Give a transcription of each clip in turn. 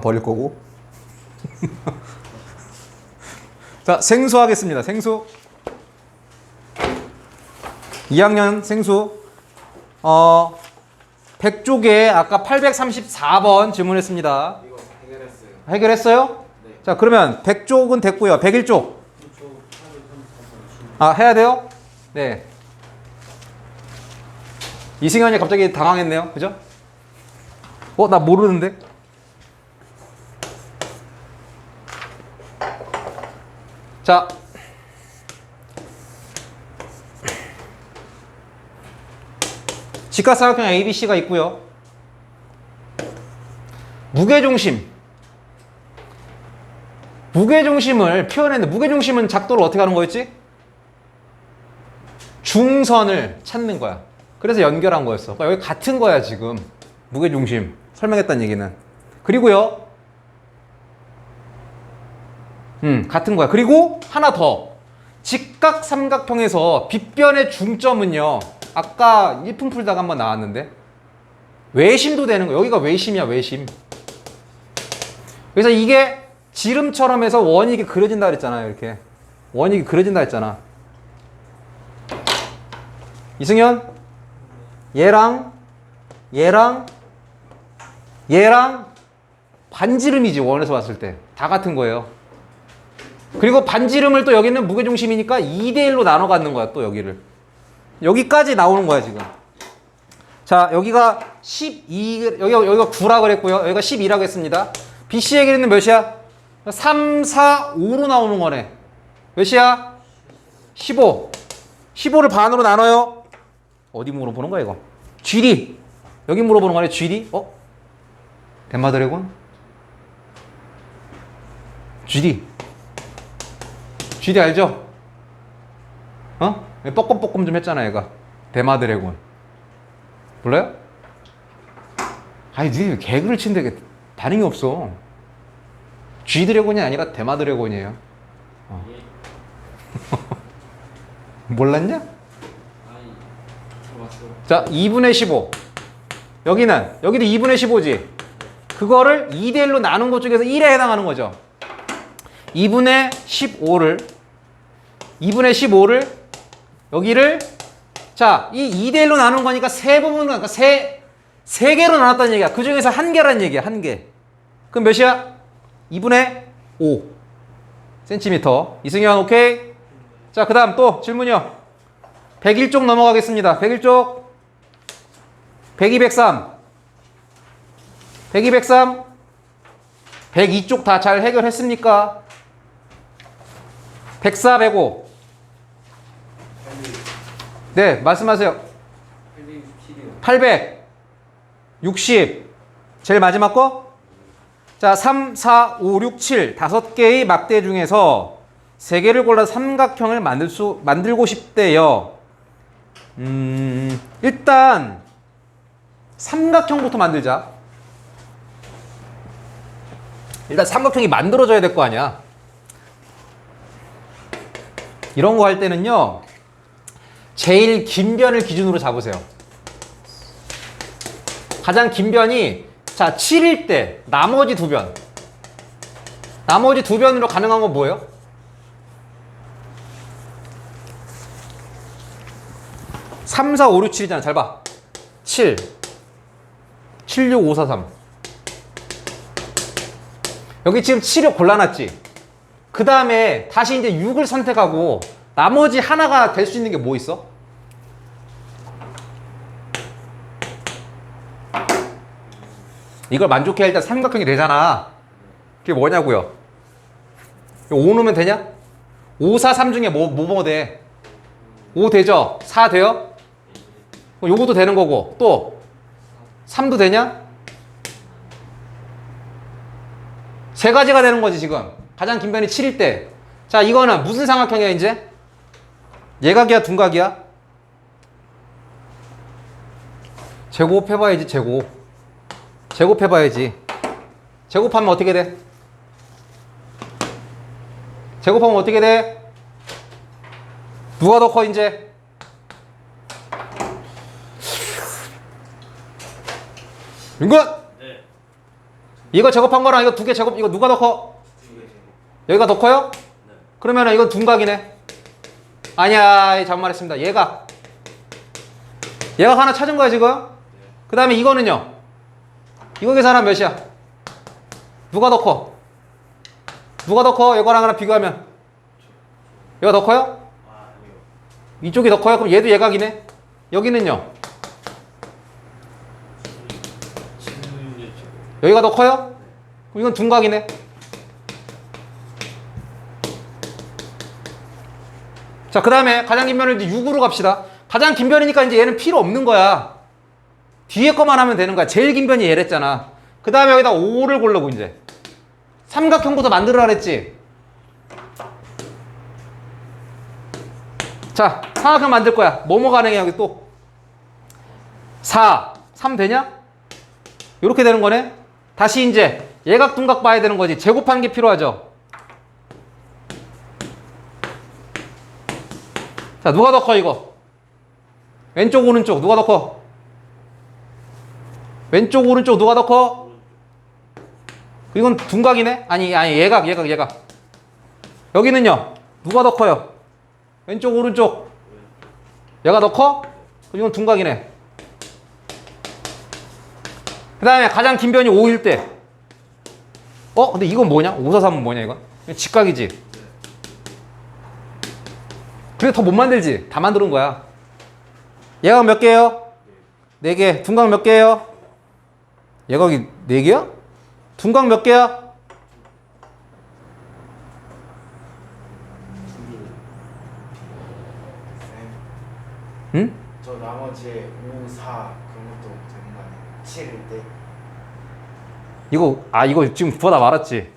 버릴 거고. 자, 생수 하겠습니다. 생수. 2학년 생수. 어, 100쪽에 아까 834번 질문했습니다. 이거 해결했어요. 해결했어요? 자, 그러면 100쪽은 됐고요. 101쪽. 아, 해야 돼요? 네. 이승현이 갑자기 당황했네요. 그죠? 어, 나 모르는데? 자. 직각삼각형 ABC가 있고요. 무게중심. 무게중심을 표현했는데 무게중심은 작도를 어떻게 하는 거였지? 중선을 찾는 거야. 그래서 연결한 거였어. 그러니까 여기 같은 거야 지금. 무게중심 설명했던 얘기는. 그리고요. 음 같은 거야. 그리고 하나 더. 직각 삼각형에서 빗변의 중점은요. 아까 1품 풀다가 한번 나왔는데 외심도 되는 거. 여기가 외심이야 외심. 그래서 이게 지름처럼 해서 원이 이렇게 그려진다 그랬잖아요. 이렇게 원이 이렇게 그려진다 했잖아. 이승현, 얘랑 얘랑 얘랑 반지름이지 원에서 봤을 때 다 같은 거예요. 그리고 반지름을 또 여기는 무게중심이니까 2대1로 나눠 갖는 거야 또 여기를. 여기까지 나오는 거야 지금. 자 여기가 12 여기, 여기가 9라 그랬고요. 여기가 12라고 했습니다. BC의 길이는 몇이야? 3, 4, 5로 나오는 거네. 몇이야? 15 15를 반으로 나눠요. 어디 물어보는 거야 이거? GD. 여기 물어보는 거네 GD. 어? 덴마 드래곤? GD GD 알죠? 어? 뻐끔뻐끔 좀 했잖아 얘가 대마 드래곤 몰라요? 아니 니네 개그를 이게 반응이 없어 G드래곤이 아니라 대마 드래곤이에요 어. 몰랐냐? 자 2분의 15 여기는 여기도 2분의 15지 그거를 2대 1로 나눈 것 중에서 1에 해당하는 거죠 2분의 15를 2분의 15를 여기를 자, 이 2대 1로 나눈 거니까 세 부분으로 그러니까 세, 세 개로 나눴다는 얘기야. 그 중에서 한 개라는 얘기야. 한 개. 그럼 몇이야? 2분의 5 센티미터. 이승현 오케이? 자, 그다음 또 질문이요. 101쪽 넘어가겠습니다. 101쪽. 102, 103. 102, 103. 102쪽 다 잘 해결했습니까? 104, 105. 네, 말씀하세요. 867이요. 860. 제일 마지막 거? 자, 3, 4, 5, 6, 7. 다섯 개의 막대 중에서 세 개를 골라 삼각형을 만들 수, 만들고 싶대요. 음, 일단, 삼각형부터 만들자. 일단 삼각형이 만들어져야 될 거 아니야. 이런 거 할 때는요, 제일 긴 변을 기준으로 잡으세요. 가장 긴 변이 자 7일 때 나머지 두 변. 나머지 두 변으로 가능한 건 뭐예요? 삼, 사, 오, 육, 7이잖아. 잘 봐. 7. 7, 6, 5, 4, 3. 여기 지금 7을 골라놨지? 그 다음에 다시 이제 6을 선택하고 나머지 하나가 될 수 있는 게 뭐 있어? 이걸 만족해야 일단 삼각형이 되잖아. 그게 뭐냐고요? 5 넣으면 되냐? 5, 4, 3 중에 뭐, 뭐, 뭐 돼? 5 되죠? 4 돼요? 요것도 되는 거고, 또 3도 되냐? 세 가지가 되는 거지, 지금. 가장 긴 변이 7일 때. 자, 이거는 무슨 삼각형이야, 이제? 예각이야, 둔각이야? 제곱해봐야지, 제곱. 제곱해봐야지. 제곱하면 어떻게 돼? 제곱하면 어떻게 돼? 누가 더 커, 이제? 윤건! 네. 이거 제곱한 거랑 이거 두 개 제곱 이거 누가 더 커? 여기가 더 커요? 그러면 이건 둔각이네. 아니야, 잘말했습니다. 얘가 얘가 하나 찾은 거야 지금. 그 다음에 이거는요. 이거 계산하면 몇이야? 누가 더 커? 누가 더 커? 이거랑 하나 비교하면 얘가 더 커요? 이쪽이 더 커요? 그럼 얘도 예각이네. 여기는요. 여기가 더 커요? 그럼 이건 둔각이네. 자, 그 다음에 가장 긴 변을 이제 6으로 갑시다. 가장 긴 변이니까 이제 얘는 필요 없는 거야. 뒤에 거만 하면 되는 거야. 제일 긴 변이 얘랬잖아. 그 다음에 여기다 5를 고르고 이제. 삼각형부터 만들어라 그랬지. 자, 삼각형 만들 거야. 뭐뭐 가능해, 여기 또. 4, 3 되냐? 이렇게 되는 거네. 다시 이제 예각 둔각 봐야 되는 거지. 제곱하는 게 필요하죠. 자, 누가 더 커, 이거? 왼쪽, 오른쪽, 누가 더 커? 왼쪽, 오른쪽, 누가 더 커? 이건 둔각이네? 아니, 아니, 예각, 예각, 예각. 여기는요, 누가 더 커요? 왼쪽, 오른쪽. 얘가 더 커? 이건 둔각이네. 그 다음에 가장 긴 변이 5일 때. 어? 근데 이건 뭐냐? 5, 4, 3은 뭐냐, 이건? 직각이지. 근데 더 못 만들지? 다 만드는 거야. 얘가 몇 개예요? 네 개. 둔각 몇 개예요? 얘각이 네 개야? 둔각 몇 개야? 응? 저 나머지 5, 4 그런 것도 되는 거 아니에요? 7일 때 이거 아 이거 지금 보다 말았지?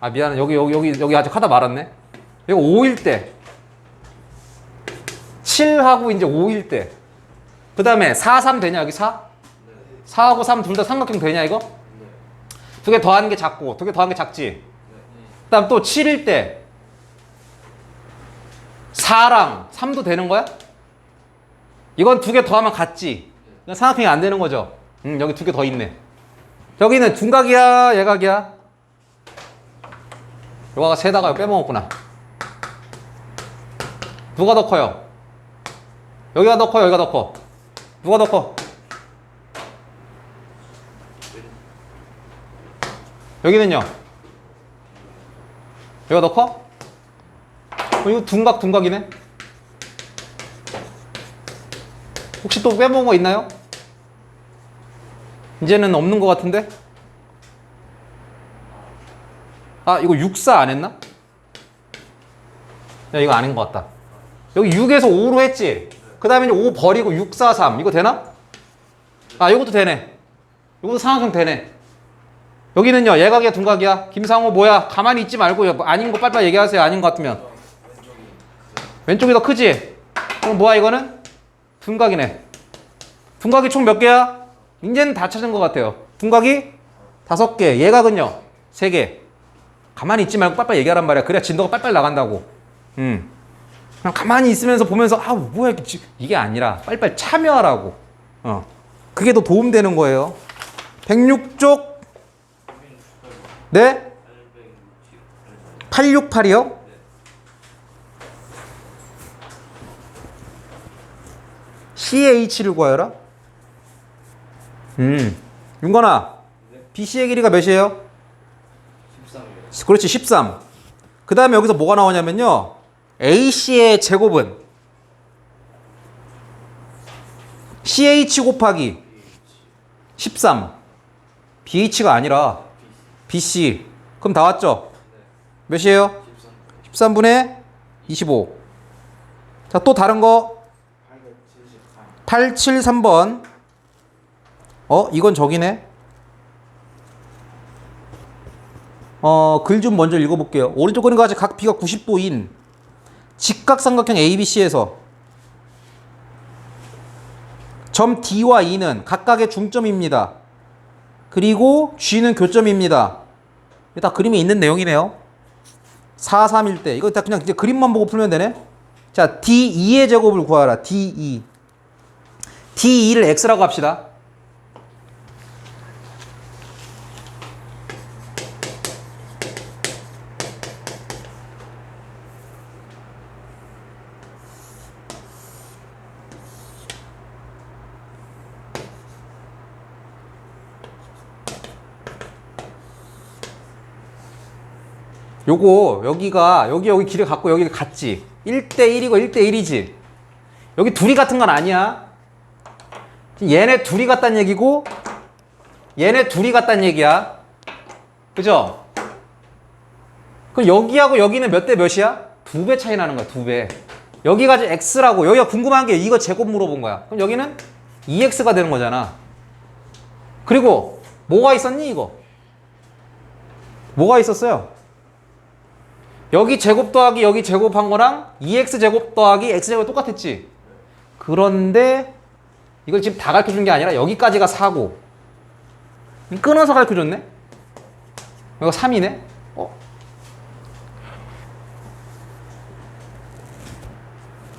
아 미안해 여기 여기 여기 여기 아직 하다 말았네. 이거 5일 때 7하고 이제 5일 때. 그 다음에 4, 3 되냐 여기 4? 4하고 3 둘 다 삼각형 되냐 이거? 두 개 더하는 게 작고 두 개 더하는 게 작지. 그 다음 또 7일 때 4랑 3도 되는 거야? 이건 두 개 더하면 같지. 삼각형이 안 되는 거죠. 음 여기 두 개 더 있네. 여기는 둔각이야, 예각이야? 요가가 세다가 빼먹었구나. 누가 더 커요? 여기가 더 커요, 여기가 더 커. 누가 더 커? 여기는요? 여기가 더 커? 어, 이거 둔각, 둔각이네? 혹시 또 빼먹은 거 있나요? 이제는 없는 것 같은데? 아, 이거 64 안 했나? 야, 이거 아닌 것 같다. 여기 6에서 5로 했지? 그 다음에 이제 5 버리고 6, 4, 3. 이거 되나? 아, 이것도 되네. 이것도 삼각형 되네. 여기는요, 예각이야, 둔각이야? 김상호 뭐야? 가만히 있지 말고, 아닌 거 빨리빨리 얘기하세요. 아닌 것 같으면. 왼쪽이 더 크지? 그럼 뭐야, 이거는? 둔각이네. 둔각이 총 몇 개야? 이제는 다 찾은 것 같아요. 둔각이 다섯 개, 예각은요 세 개. 가만히 있지 말고 빨빨 얘기하란 말이야. 그래야 진도가 빨빨 나간다고. 음. 그냥 가만히 있으면서 보면서 아 뭐야 이게, 아니라 빨빨 참여하라고. 어. 그게 더 도움되는 거예요. 106쪽 네? 868이요? CH를 구하여라? 음. 윤건아, BC의 길이가 몇이에요? 13이요. 그렇지, 13. 그 다음에 여기서 뭐가 나오냐면요. AC의 제곱은 CH 곱하기 13. BH가 아니라 BC. 그럼 다 왔죠? 몇이에요? 13분의 25. 자, 또 다른 거 873 873번. 어, 이건 저기네. 어, 글 좀 먼저 읽어볼게요. 오른쪽 그림과 같이 각 B가 90도인 직각삼각형 ABC에서 점 D와 E는 각각의 중점입니다. 그리고 G는 교점입니다. 다 그림에 있는 내용이네요. 4, 3일 때. 이거 다 그냥 이제 그림만 보고 풀면 되네. 자, D2의 제곱을 구하라. D2. D2를 X라고 합시다. 요거 여기가 여기 여기 길이 같고 여기 같지. 1대1이고 1대1이지. 여기 둘이 같은 건 아니야. 얘네 둘이 같다는 얘기고 얘네 둘이 같다는 얘기야. 그죠? 그럼 여기하고 여기는 몇 대 몇이야? 두 배 차이 나는 거야 두배. 여기가 지금 x라고. 여기가 궁금한 게 이거 제곱 물어본 거야. 그럼 여기는 2x가 되는 거잖아. 그리고 뭐가 있었니 이거? 뭐가 있었어요? 여기 제곱 더하기 여기 제곱한 거랑 2x 제곱 더하기 x 제곱 똑같았지. 그런데 이걸 지금 다 가르쳐 준 게 아니라 여기까지가 4고 끊어서 가르쳐 줬네. 이거 3이네. 어?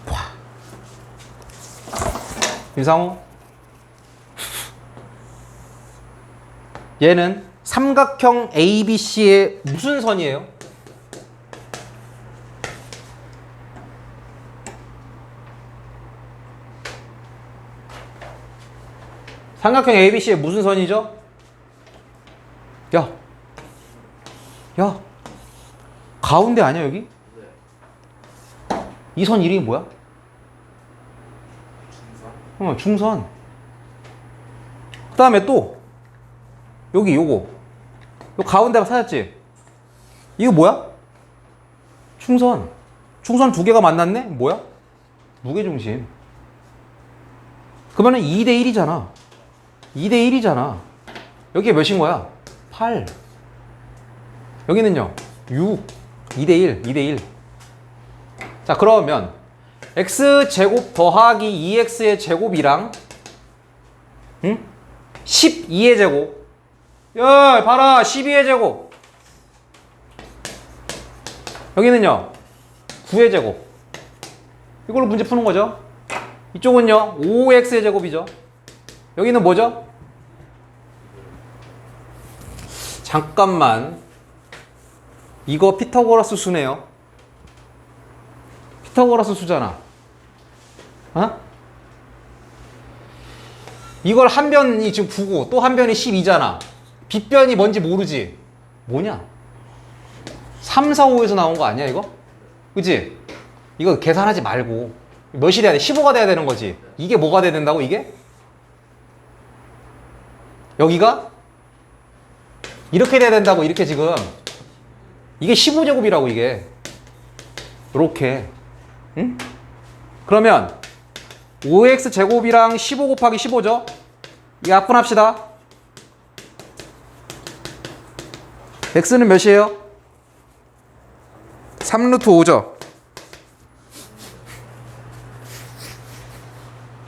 와. 김상호. 얘는 삼각형 ABC의 무슨 선이에요? 삼각형 ABC의 무슨 선이죠? 야, 야, 가운데 아니야 여기? 이 선 이름이 뭐야? 중선 어, 중선. 그 다음에 또 여기 요거 요 가운데가 찾았지? 이거 뭐야? 충선. 충선 두 개가 만났네? 뭐야? 무게중심. 그러면은 2대 1이잖아. 2대 1이잖아. 여기가 몇인 거야? 8. 여기는요? 6. 2대 1. 2대 1. 자, 그러면 x 제곱 더하기 2x의 제곱이랑 응? 12의 제곱. 야, 봐라. 12의 제곱. 여기는요. 9의 제곱. 이걸로 문제 푸는 거죠. 이쪽은요. 5x의 제곱이죠. 여기는 뭐죠? 잠깐만. 이거 피타고라스 수네요. 피타고라스 수잖아. 어? 이걸 한 변이 지금 9고 또 한 변이 12잖아. 빗변이 뭔지 모르지. 뭐냐? 3, 4, 5에서 나온 거 아니야, 이거? 그지? 이거 계산하지 말고. 몇이 돼야 돼? 15가 돼야 되는 거지. 이게 뭐가 돼야 된다고, 이게? 여기가? 이렇게 돼야 된다고, 이렇게 지금. 이게 15제곱이라고, 이게. 요렇게. 응? 그러면 5x 제곱이랑 15 곱하기 15죠? 이 약분합시다. x는 몇이에요? 3루트 5죠?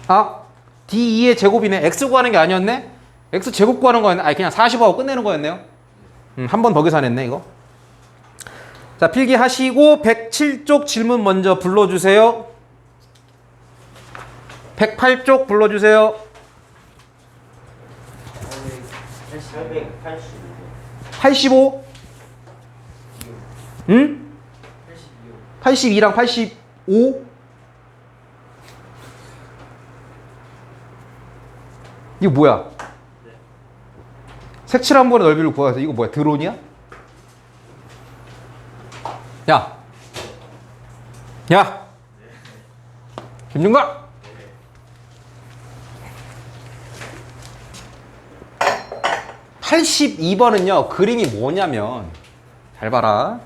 아, d2의 제곱이네. x 구하는 게 아니었네? X 제곱 구하는 거였네. 아니, 그냥 45하고 끝내는 거였네요. 음, 한 번 더 계산했네, 이거. 자, 필기 하시고 107쪽 질문 먼저 불러주세요. 108쪽 불러주세요. 885. 85? 응? 82요. 82랑 85? 이거 뭐야? 색칠한 번의 넓이를 구하서 이거 뭐야? 드론이야? 야! 야! 김준가! 팔십이 번은요 그림이 뭐냐면 잘 봐라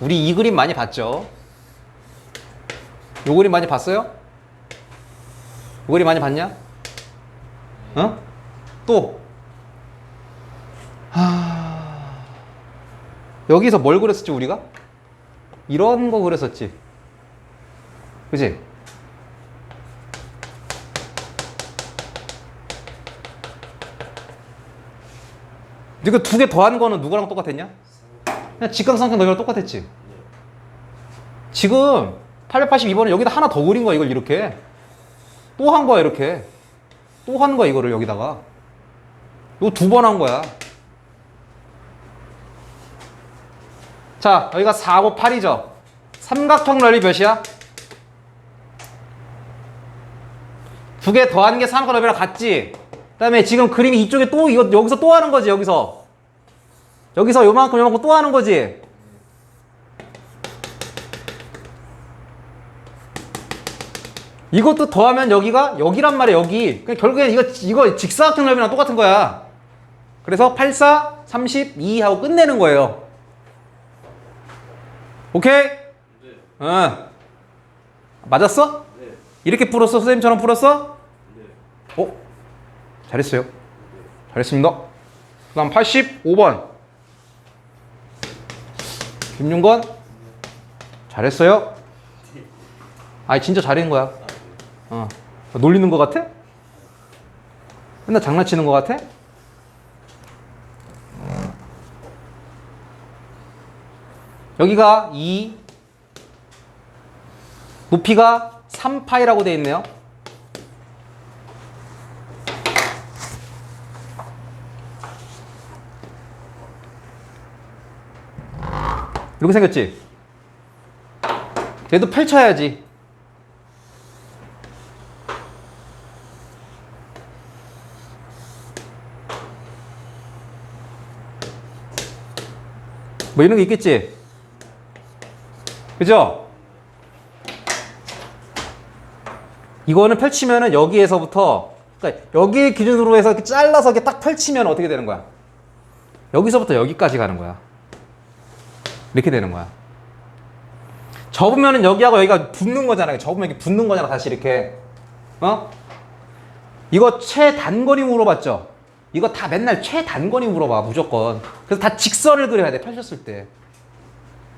우리 이 그림 많이 봤죠? 요 그림 많이 봤어요? 요 그림 많이 봤냐? 어? 또? 여기서 뭘 그렸었지 우리가? 이런 거 그렸었지 그지? 이거 두 개 더한 거는 누구랑 똑같았냐? 그냥 직각삼각 너희랑 똑같았지. 지금 882번은 여기다 하나 더 그린 거야 이걸 이렇게. 또 한 거야 이렇게. 또 한 거야 이거를 여기다가. 이거 두 번 한 거야. 자, 여기가 4, 5, 8이죠 삼각형 넓이 몇이야? 두 개 더하는 게 삼각형 넓이랑 같지? 그 다음에 지금 그림이 이쪽에 또, 이거, 여기서 또 하는 거지, 여기서. 여기서 요만큼, 요만큼 또 하는 거지. 이것도 더하면 여기가 여기란 말이야 여기 그러니까 결국엔 이거 이거 직사각형 넓이랑 똑같은 거야 그래서 84, 32 하고 끝내는 거예요 오케이? 네. 응 맞았어? 네. 이렇게 풀었어? 선생님처럼 풀었어? 네. 어? 잘했어요. 잘했습니다. 그 다음 85번. 김윤건? 잘했어요. 아니 진짜 잘했는 거야. 어. 놀리는 거 같아? 맨날 장난치는 거 같아? 여기가 2 높이가 3파이라고 되어 있네요 이렇게 생겼지? 얘도 펼쳐야지. 뭐 이런 게 있겠지? 그죠? 이거는 펼치면은 여기에서부터 그러니까 여기 기준으로 해서 이렇게 잘라서 이렇게 딱 펼치면 어떻게 되는 거야? 여기서부터 여기까지 가는 거야. 이렇게 되는 거야. 접으면은 여기하고 여기가 붙는 거잖아. 접으면 이렇게 붙는 거잖아. 다시 이렇게. 어? 이거 최단거리 물어봤죠? 이거 다 맨날 최단거리 물어봐. 무조건. 그래서 다 직선을 그려야 돼. 펼쳤을 때.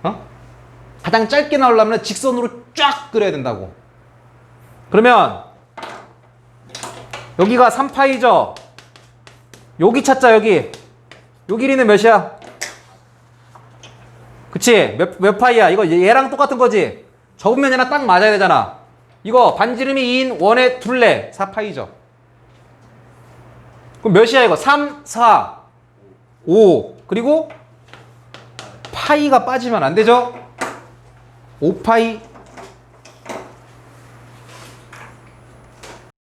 어? 가장 짧게 나오려면 직선으로 쫙 그려야 된다고. 그러면 여기가 3파이죠? 여기 찾자, 여기. 요 길이는 몇이야? 그치? 몇, 몇 파이야? 이거 얘- 얘랑 똑같은 거지? 접으면 얘랑 딱 맞아야 되잖아. 이거 반지름이 2인 원의 둘레 4파이죠. 그럼 몇이야 이거? 3, 4, 5 그리고 파이가 빠지면 안 되죠? 5파이